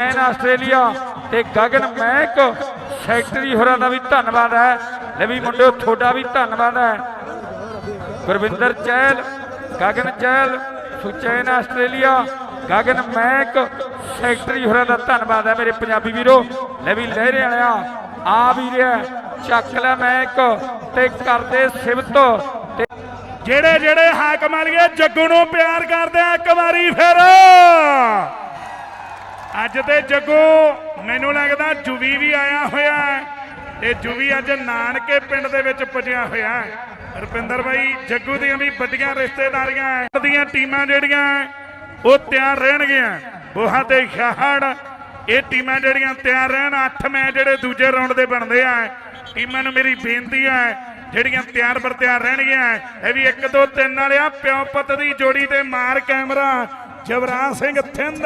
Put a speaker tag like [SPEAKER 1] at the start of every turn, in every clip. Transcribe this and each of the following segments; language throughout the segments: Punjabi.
[SPEAKER 1] ਆਸਟ੍ਰੇਲੀਆ ਤੇ ਗਗਨ ਮਹਿਕ, ਸੈਕਟਰੀ ਹੋਰਾਂ ਦਾ ਵੀ ਧੰਨਵਾਦ ਹੈ। ਲੈ ਮੁੰਡਿਓ, ਤੁਹਾਡਾ ਵੀ ਧੰਨਵਾਦ ਹੈ। ਗੁਰਵਿੰਦਰ ਚਹਿਲ, ਗਗਨ ਚਹਿਲ, ਸੁਚੈਨ ਆਸਟ੍ਰੇਲੀਆ, ਗਗਨ ਮਹਿਕ, ਸੈਕਟਰੀ ਹੋਰਾਂ ਦਾ ਧੰਨਵਾਦ ਹੈ ਮੇਰੇ ਪੰਜਾਬੀ ਵੀਰੋ। ਲੈ ਵੀ ਲਹਿਰੇ ਵਾਲਿਆ, ਆ ਵੀ ਰਿਹਾ ਚੱਕ ਲੈ ਮਹਿਕ ਤੇ ਕਰਦੇ ਸਿਫਤ। ਤੇ
[SPEAKER 2] ਜਿਹੜੇ ਜਿਹੜੇ ਹਾਕਮ ਵਾਲੀਏ, ਜੱਗੂ ਨੂੰ ਪਿਆਰ ਕਰਦੇ ਆ, ਇੱਕ ਵਾਰੀ ਫੇਰ। ਅੱਜ ਤੇ ਜੱਗੂ, ਮੈਨੂੰ ਲੱਗਦਾ ਜੁਵੀ ਵੀ ਆਇਆ ਹੋਇਆ ਹੈ। ਜੁਵੀ ਅੱਜ ਨਾਨਕੇ ਪਿੰਡ ਦੇ ਵਿੱਚ ਪੁੱਜਿਆ ਹੋਇਆ ਰੁਪਿੰਦਰ ਬਾਈ, ਜੱਗੂ ਦੀਆਂ ਵੀ ਵੱਡੀਆਂ ਰਿਸ਼ਤੇਦਾਰੀਆਂ ਦੀਆਂ ਟੀਮਾਂ ਜਿਹੜੀਆਂ ਉਹ ਤਿਆਰ ਰਹਿਣਗੀਆਂ ਬੋਹਾ ਤੇ ਸ਼ਾਹੜ ਇਹ ਟੀਮਾਂ ਜਿਹੜੀਆਂ ਤਿਆਰ ਰਹਿਣ, ਅੱਠ ਮੈਚ ਜਿਹੜੇ ਦੂਜੇ ਰਾਉਂਡ ਦੇ ਬਣਦੇ ਆ। ਟੀਮਾਂ ਨੂੰ ਮੇਰੀ ਬੇਨਤੀ ਹੈ, ਜਿਹੜੀਆਂ ਤਿਆਰ ਬਰ ਤਿਆਰ ਰਹਿਣਗੀਆਂ ਇਹ ਵੀ 1 2 3 ਵਾਲਿਆ ਪਿਓ ਪੁੱਤ ਦੀ ਜੋੜੀ ਤੇ ਮਾਰ ਕੈਮਰਾ। ਜਵਰਾਜ ਸਿੰਘ ਥਿੰਦ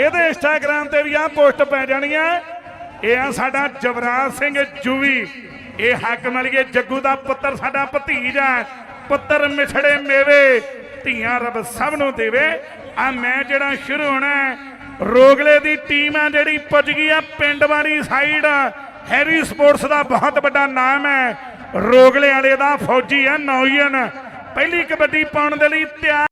[SPEAKER 2] ਇਹਦੇ ਇੰਸਟਾਗ੍ਰam ਤੇ ਵੀ ਆਹ ਪੋਸਟ ਪੈ ਜਾਣੀਆਂ ਇਹ ਆ ਸਾਡਾ ਜਵਰਾਜ ਸਿੰਘ ਜੂਵੀ। ਇਹ ਹਾਕਮ ਵਾਲੀਏ ਜੱਗੂ ਦਾ ਪੁੱਤਰ, ਸਾਡਾ ਭਤੀਜ ਪੁੱਤਰ ਮਿਛੜੇ ਮੇਵੇ, ਧੀਆਂ ਰੱਬ ਸਭ ਨੂੰ ਦੇਵੇ। ਆ ਮੈਂ ਜਿਹੜਾ ਸ਼ੁਰੂ ਹੋਣਾ ਰੋਗਲੇ ਦੀ ਟੀਮ ਆ ਜਿਹੜੀ ਪੁੱਜ ਗਈ ਆ ਪਿੰਡ ਵਾਲੀ ਸਾਈਡ ਹੈਰੀ ਸਪੋਰਟਸ ਦਾ ਬਹੁਤ ਵੱਡਾ ਨਾਮ ਹੈ। ਰੋਗਲੇ ਵਾਲੇ ਦਾ ਫੌਜੀ ਆ ਨੌਜਨ ਪਹਿਲੀ ਕਬੱਡੀ ਪਾਉਣ ਦੇ ਲਈ ਤਿਆਰ